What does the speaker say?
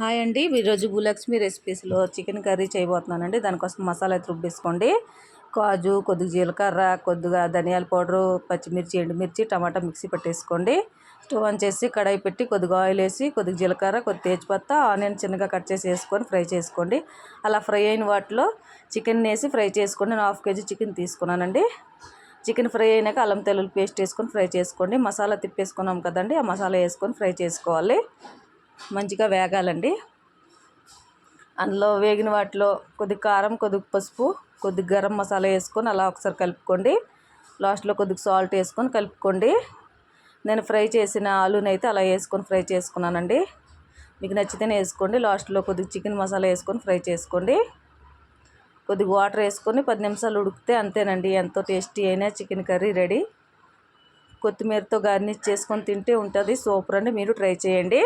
Hi అండి. ఈరోజు భూలక్ష్మి రెసిపీస్లో చికెన్ కర్రీ చేయబోతున్నానండి. దానికోసం మసాలా అయితే రుబ్బేసుకోండి కాజు కొద్దిగా జీలకర్ర కొద్దిగా ధనియాల పౌడరు పచ్చిమిర్చి ఎండుమిర్చి టమాటా మిక్సీ పెట్టేసుకోండి. స్టవ్ ఆన్ చేసి కడాయి పెట్టి కొద్దిగా ఆయిల్ వేసి కొద్దిగా జీలకర్ర కొద్ది తేజ్పత్తా ఆనియన్ చిన్నగా కట్ చేసి వేసుకొని ఫ్రై చేసుకోండి. అలా ఫ్రై అయిన వాటిలో చికెన్ వేసి ఫ్రై చేసుకోండి. నేను హాఫ్ కేజీ చికెన్ తీసుకున్నానండి. చికెన్ ఫ్రై అయినాక అల్లం తెల్లుల్లి పేస్ట్ వేసుకొని ఫ్రై చేసుకోండి. మసాలా తిప్పేసుకున్నాం కదండి. ఆ మసాలా వేసుకొని ఫ్రై చేసుకోవాలి. మంచిగా వేగాలండి. అందులో వేగిన వాటిలో కొద్ది కారం కొద్దిగా పసుపు కొద్ది గరం మసాలా వేసుకొని అలా ఒకసారి కలుపుకోండి. లాస్ట్లో కొద్దిగా సాల్ట్ వేసుకొని కలుపుకోండి. నేను ఫ్రై చేసిన ఆలూని అయితే అలా వేసుకొని ఫ్రై చేసుకున్నానండి. మీకు నచ్చితేనే వేసుకోండి. లాస్ట్లో కొద్దిగా చికెన్ మసాలా వేసుకొని ఫ్రై చేసుకోండి. కొద్దిగా వాటర్ వేసుకొని పది నిమిషాలు ఉడికితే అంతేనండి. ఎంతో టేస్టీ అయినా చికెన్ కర్రీ రెడీ. కొత్తిమీరతో గార్నిష్ చేసుకొని తింటే ఉంటుంది. సూపర్ అండి. మీరు ట్రై చేయండి.